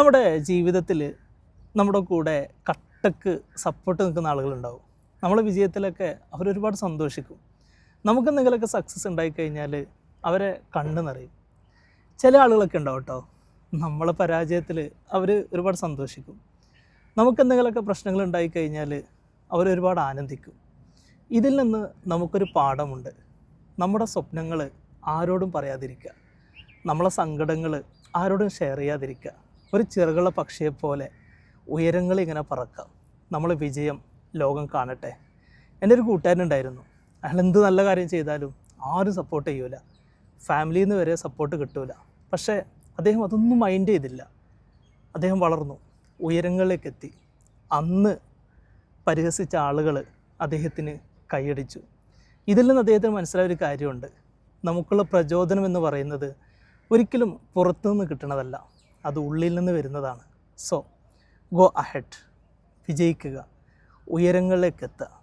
നമ്മുടെ ജീവിതത്തിൽ നമ്മുടെ കൂടെ കട്ടക്ക് സപ്പോർട്ട് നിൽക്കുന്ന ആളുകളുണ്ടാവും. നമ്മളെ വിജയത്തിലൊക്കെ അവരൊരുപാട് സന്തോഷിക്കും. നമുക്ക് എന്തെങ്കിലുമൊക്കെ സക്സസ് ഉണ്ടായിക്കഴിഞ്ഞാൽ അവരെ കണ്ണു നിറയും. ചില ആളുകളൊക്കെ ഉണ്ടാവും കേട്ടോ നമ്മളെ പരാജയത്തിൽ അവർ ഒരുപാട് സന്തോഷിക്കും. നമുക്ക് എന്തെങ്കിലുമൊക്കെ പ്രശ്നങ്ങൾ ഉണ്ടായിക്കഴിഞ്ഞാൽ അവരൊരുപാട് ആനന്ദിക്കും. ഇതിൽ നിന്ന് നമുക്കൊരു പാഠമുണ്ട്. നമ്മുടെ സ്വപ്നങ്ങൾ ആരോടും പറയാതിരിക്കുക. നമ്മളെ സങ്കടങ്ങൾ ആരോടും ഷെയർ ചെയ്യാതിരിക്കുക. ഒരു ചെറുകള പക്ഷിയെപ്പോലെ ഉയരങ്ങൾ ഇങ്ങനെ പറക്കാം. നമ്മൾ വിജയം ലോകം കാണട്ടെ. എന്റെ ഒരു കൂട്ടുകാരനുണ്ടായിരുന്നു. അയാൾ എന്ത് നല്ല കാര്യം ചെയ്താലും ആരും സപ്പോർട്ട് ചെയ്യൂല. ഫാമിലിയിൽ നിന്ന് വരെ സപ്പോർട്ട് കിട്ടൂല. പക്ഷേ അദ്ദേഹം അതൊന്നും മൈൻഡ് ചെയ്തില്ല. അദ്ദേഹം വളർന്നു. ഉയരങ്ങളിലേക്ക് എത്തി. അന്ന് പരിഹസിച്ച ആളുകൾ അദ്ദേഹത്തിന് കൈയടിച്ചു. ഇതിൽ നിന്ന് അദ്ദേഹത്തിന് മനസ്സിലായ ഒരു കാര്യമുണ്ട്. നമുക്കുള്ള പ്രചോദനം എന്ന് പറയുന്നത് ഒരിക്കലും പുറത്തുനിന്ന് കിട്ടുന്നതല്ല അത് ഉള്ളിൽ നിന്ന് വരുന്നതാണ്. സോ ഗോ അഹെഡ് വിജയിക്കുക. ഉയരങ്ങളിലേക്ക് എത്തുക.